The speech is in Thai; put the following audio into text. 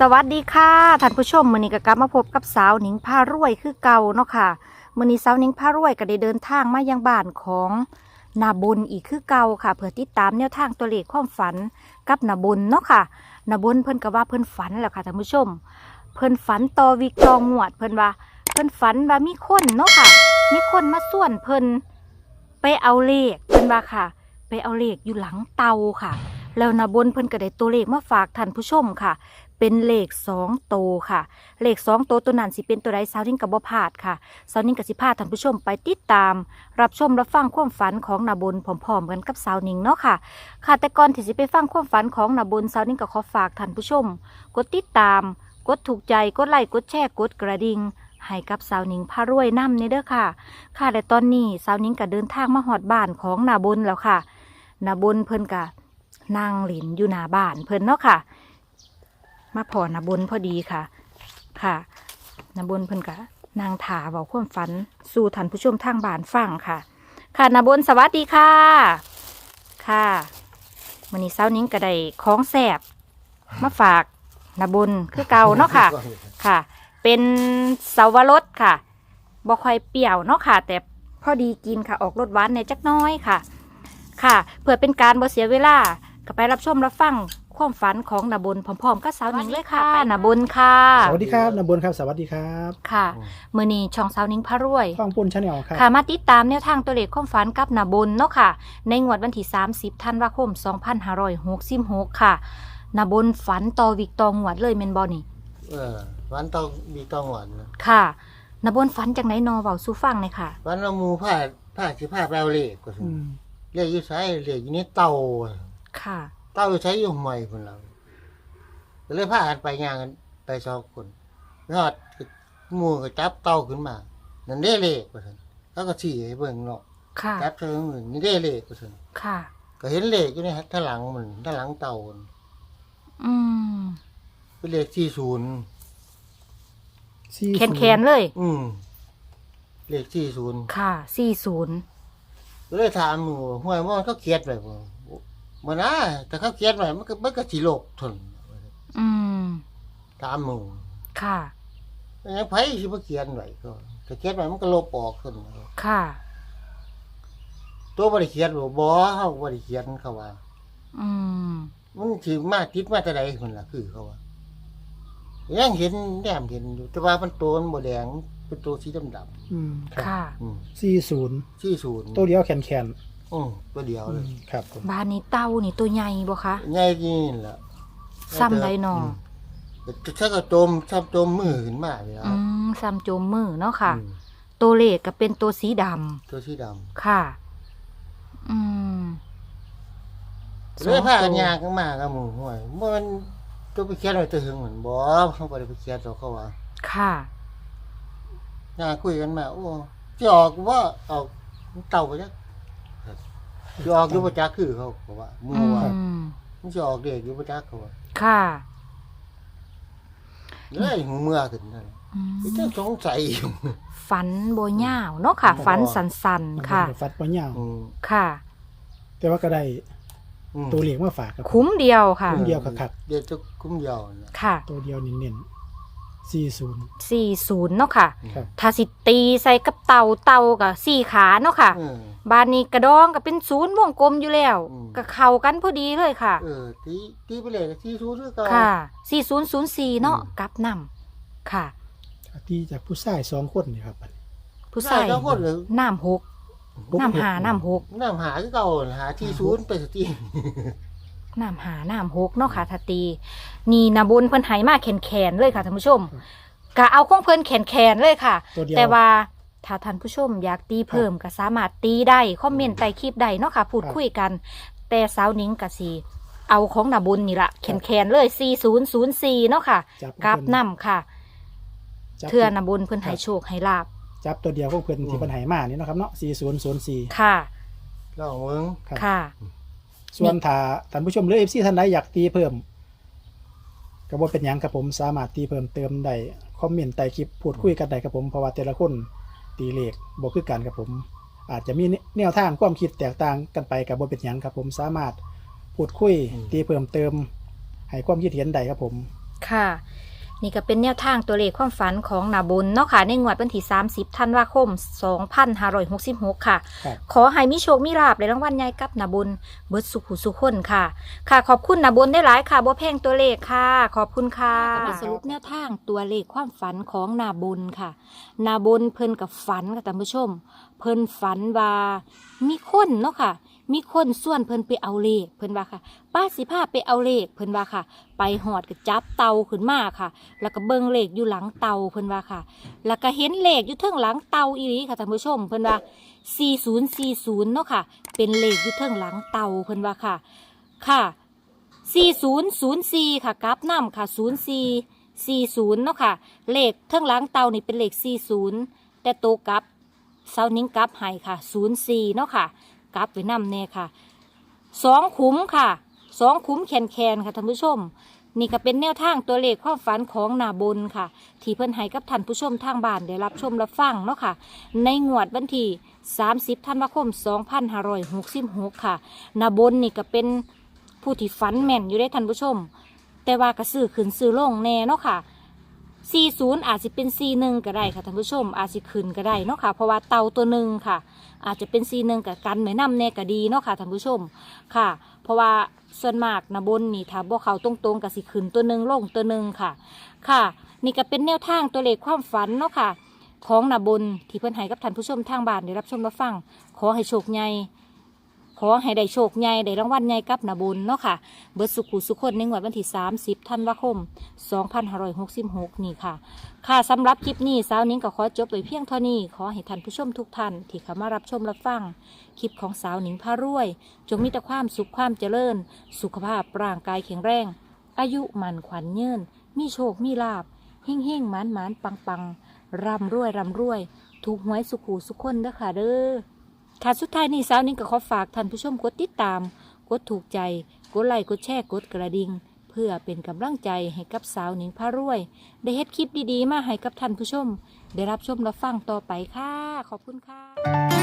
สวัสดีค่ะท่านผู้ชมมือนี้ก็กลับมาพบกับสาวหนิงพารวยคือเก่าเนาะค่ะมือนี้สาวหนิงพารวยก็ได้เดินทางมายังบ้านของนาบุญอีกคือเก่าค่ะ เพื่อติดตามแนวทางตัวเลขความฝันกับนาบุญเนาะค่ะนาบุญเพิ่นก็ว่าเพิ่นฝันแล้วค่ะท่านผู้ชม เพิ่นฝันต่อวิกตองหวด เพิ่นว่า เพิ่นฝันว่ามีคนเนาะค่ะ มีคนมาส่วนเพิ่นไปเอาเลขเพิ่นว่าค่ะ ไปเอาเลขอยู่หลังเตาค่ะ แล้วนาบุญเพิ่นก็ได้ตัวเลขมาฝากท่านผู้ชมค่ะ เป็นเลขสองโตค่ะ เลขสองโตตัวนั้นสิเป็นตัวใดสาวนิ่งกับบ่พลาดค่ะสาวนิ่งกับสิพาท่านผู้ชมไปติดตาม รับชมรับฟังความฝันของนาบุญพร้อมๆกันกับสาวนิ่งเนาะค่ะ ค่ะแต่ก่อนที่สิไปฟังความฝันของนาบุญสาวนิ่งก็ขอฝากท่านผู้ชม กดติดตาม กดถูกใจกดไลค์กดแชร์กดกระดิ่งให้กับสาวนิ่งพารวยน้ำนี่เด้อค่ะ ค่ะและตอนนี้สาวนิ่งก็เดินทางมาหอดบ้านของนาบุญแล้วค่ะ นาบุญเพิ่นกะนั่งหลินอยู่หน้าบ้านเพิ่นเนาะค่ะ มาพอนาบุญพอดีค่ะ ค่ะนาบุญเพิ่นกะนางถาเบาความฝัน สู่ท่านผู้ชมทางบ้านฟังค่ะ ค่ะนาบุญสวัสดีค่ะ ค่ะวันนี้เช้านิ้งก็ได้ของแสบมาฝากนาบุญคือเก่าเนาะค่ะ ค่ะ เป็นเสาวรสค่ะบ่ค่อยเปรี้ยวเนาะค่ะ แต่พอดีกินค่ะออกรสหวานในจักน้อยค่ะ ค่ะ เพื่อเป็นการบ่เสียเวลาก็ไปรับชมรับฟัง ความฝันของนาบุญพร้อมๆก็สาวหนิงเลยค่ะนาบุญค่ะ สวัสดีครับนำบนครับ สวัสดีครับค่ะมือนี้ช่องสาวหนิงพระรวยข้องปุ้นชาแนลครับค่ะมาติดตามแนวทางตัวเลขความฝันกับนาบุญเนาะค่ะ ในงวดวันที่ 30ธันวาคม2566ค่ะนาบุญฝันต่อวิกตองวดเลยเมนบอนี่เออวันต้องมีต้องหวานนะค่ะนาบุญฝันจากไหนนอเบาสู้ฟังเลยค่ะวันเราหมูผ้าผ้าสิผ้าแปลวเลขก็สิอืมเลขอยู่ใช้เลขอยู่ในเตาค่ะ เตาอยู่ใช้อยู่ใหม่คนเราก็เลยพากันไปย่างกันไปสองคนยอดหมูก็จับเตาขึ้นมา นั่นได้เลขก็สิแล้วก็ชี้ให้เบิ่งเนาะค่ะจับเชิงมือนี่ได้เลขก็สิค่ะ ก็เห็นเลขอยู่ในท่างหลังมันท่างหลังเตาอืมเป็นเลขที่ศูนย์สี่แคนแคนๆเลย อืมเลขที่ศูนย์ค่ะ40ก็เลยถามหมูห่วยมันเขาเขียนไว้บ่ บ่นะแต่เขาเขียนไว้มันก็มันก็สิโลกทนอืมถามหมูค่ะยังไผสิมาเขียนไว้ก็ถ้าเขียนไว้มันก็ลบออกทนค่ะ ตัวบ่ได้เขียนบ่บ่เฮาบ่ได้เขียนเขาว่า อืมมันสิมาติดมาแต่ใดคนล่ะคือเขาว่ายังเห็นแนมเห็นอยู่แต่ว่ามันตัวมันบ่แดงเป็นตัวสีดำอืมครับค่ะๆอืมสี่ศูนย์ที่ศูนย์ตัวเดียวแคนแคน อือตัวเดียวอืเลยมครับผม บ้านนี้เต้านี่ตัวใหญ่บ่คะใหญ่นี่ล่ะซ้ำใดหนอมแต่ถ้าก็จมซ้ำจมมือขึ้นมาเลยอืมซ้ำโจมมือเนาะค่ะ อืมตัวเลขก็เป็นตัวสีดำตัวสีดำค่ะ อืมเลยพากันยางกันมากับหมู่ห่วยมันตัวไปเขียนไว้ตัวหึงเหมือนบ่เขาบ่ได้ไปเขียนตัวเขาว่า ค่ะยางคุยกันมาโอ้สิออกว่าออกเต่าไปจัก สิออกอยู่บ่จักคือเขาเขาว่าหมู่อืว่ามมันสิออกเด็กอยู่บ่จักเขาว่าค่ะเลยหูเมื่อขึ้นนั่นอืมไอ้เจ้าสงสัยอยู่ฝันโบยาวเนาะค่ะฝันสันๆค่ะ ฟัดปัญญาวอืมค่ะ แต่ว่าก็ได้อืมตัวเหลียงมาฝากครับ คุ้มเดียวค่ะ คุ้มเดียวคักเดี๋ยวจะคุ้มยาวนะค่ะ ตัวเดียวเน้นๆ สี่ศูนย์ สี่ศูนย์เนาะค่ะครับ ถ้าสิตีใส่กับเต่าเต่ากับสี่ขาเนาะค่ะ เออ บานนี้กระดองก็เป็นศูนย์วงกลมอยู่แล้วอืม ก็เข้ากันพอดีเลยค่ะ เออตีตีไปเลยที่สู้คือเก่า ค่ะสี่ศูนย์ศูนย์สี่เนาะอืม กลับนำค่ะ ที่จากผู้ชายสองคนนี่ครับผู้ชายเจ้าคนหรือน้ำหกน้ำหาน้ำหกน้ำหาคือเก่าหาที่ศูนย์ไปสักทีน้ำหาน้ำหกเนาะค่ะทาตี นี่นาบุญเพิ่นไหมาแขนแขนๆเลยค่ะท่านผู้ชมกะเอาของเพิ่นแขนแขนๆเลยค่ะ ตัวเดียว แต่ว่าถ้าท่านผู้ชมอยากตีเพิ่มก็สามารถตีได้คอมเมนต์ใต้คลิปได้เนาะค่ะ พูดครับคุยกัน แต่สาวนิ้งกะสีเอาของนาบุญนี่ละแขนแขนๆเลย 4004เนาะค่ะจับกลับเพิ่นำค่ะจับเทื่อนาบุญเพิ่นให้โชคให้ลาบจับตัวเดียวของเพื่อนที่ปัญหามานี่เนาะครับเนาะสี่ศูนย์ศูนย์สี่ค่ะ ลองเมือง ครับ ค่ะ ส่วนถ้าท่านผู้ชมหรือเอฟซีท่านใดอยากตีเพิ่ม ก็บ่เป็นหยังครับผมสามารถตีเพิ่มเติมได้คอมเมนต์ใต้คลิปพูดคุยกันได้ครับผมเพราะว่าแต่ละคนตีเลขบ่คือกันครับผม อาจจะมีแนวทางความคิดแตกต่างกันไปกับบ่เป็นหยังครับผมสามารถพูดคุยตีเพิ่มเติม ให้ความคิดเห็นได้ครับผม ค่ะ นี่ก็เป็นแนวทางตัวเลขความฝันของนาบุญเนาะค่ะ ในงวดวันที่ 30 ธันวาคม 2566 ค่ะ ครับขอให้มีโชคมีลาบในรางวัลใหญ่กับนาบุญ เบิดสุขุสุขคนค่ะ ค่ะขอบคุณนาบุญได้หลายค่ะบ่แพงตัวเลขค่ะ ขอบคุณค่ะก็มาสรุปแนวทางตัวเลขความฝันของนาบุญค่ะ นาบุญเพิ่นกับฝันค่ะท่านผู้ชม เพิ่นฝันว่ามีคนเนาะค่ะ มีคนส่วนเพิ่นไปเอาเลขเพิ่นว่าค่ะ ป้าสิพาไปเอาเลขเพิ่นว่าค่ะ ไปหอดก็จับเตาขึ้นมาค่ะ แล้วก็เบิ่งเลขอยู่หลังเตาเพิ่นว่าค่ะ แล้วก็เห็นเลขอยู่เทิงหลังเตาอีหลีค่ะท่านผู้ชมเพิ่นว่า 4040เนาะค่ะ เป็นเลขอยู่เทิงหลังเตาเพิ่นว่าค่ะ ค่ะ 4004 ค่ะกราฟนำค่ะ 0440เนาะค่ะ เลขเทิงหลังเตานี่เป็นเลข40แต่โตวกลับเซานิ้งกลับให้ค่ะ 04เนาะค่ะ กลับไว้นำแน่ค่ะสองขุมค่ะสองขุมแคนแคนค่ะท่านผู้ชม นี่ก็เป็นแนวทางตัวเลขความฝันของนาบนค่ะ ที่เพิ่นให้กับท่านผู้ชมทางบ้านได้รับชมรับฟังเนาะค่ะ ในงวดวันที่ 30ธันวาคม 2566 ค่ะ นาบนนี่ก็เป็นผู้ที่ฝันแม่นอยู่ได้ท่านผู้ชม แต่ว่ากระซื้อขึ้นซื้อลงแน่เนาะค่ะ 40 อาจจะเป็น 41 ก็ได้ค่ะท่านผู้ชม อาจจะขึ้นก็ได้เนาะค่ะ เพราะว่าเตาตัวหนึ่งค่ะ อาจจะเป็น 41กับกันเหมือนนำแน่ก็ดีเนาะค่ะท่านผู้ชมค่ะ เพราะว่าส่วนมากนะบนนี่ถ้าบ่เขาตรงๆกับสิขึ้นตัวหนึ่งลงตัวหนึ่งค่ะ ค่ะ นี่ก็เป็นแนวทางตัวเลขความฝันเนาะค่ะ ของนาบนที่เพิ่นให้กับท่านผู้ชมทางบ้านได้รับชมรับฟัง ขอให้โชคใหญ่ ขอให้ได้โชคใหญ่ได้รางวัลใหญ่กับนาบนเนาะค่ะ เบิดสุขุสุขคนในงวดวันที่ 30ธันวาคม 2566 นี่ค่ะ ค่ะสำหรับคลิปนี้สาวนิ้งก็ขอจบไปเพียงเท่านี้ ขอให้ท่านผู้ชมทุกท่าน ที่เข้ามารับชมรับฟัง คลิปของสาวหนิงพารวย จงมีแต่ความสุขความเจริญ สุขภาพร่างกายแข็งแรง อายุมันขวัญเยินมีโชคมีลาบเฮ่งเฮ่งหมานหมานปังปังร่ำรวยร่ำรวย ถูกหวยสุขูสุขคนเด้อค่ะเด้อ ค่ะสุดท้ายนี้สาวนิ่งก็ขอฝากท่านผู้ชมกดติดตาม กดถูกใจ กดไลค์ กดแชร์ กดกระดิ่ง เพื่อเป็นกำลังใจให้กับสาวนิ่งพารวย ได้เฮ็ดคลิปดีๆ มาให้กับท่านผู้ชม ได้รับชมรับฟังต่อไปค่ะ ขอบคุณค่ะ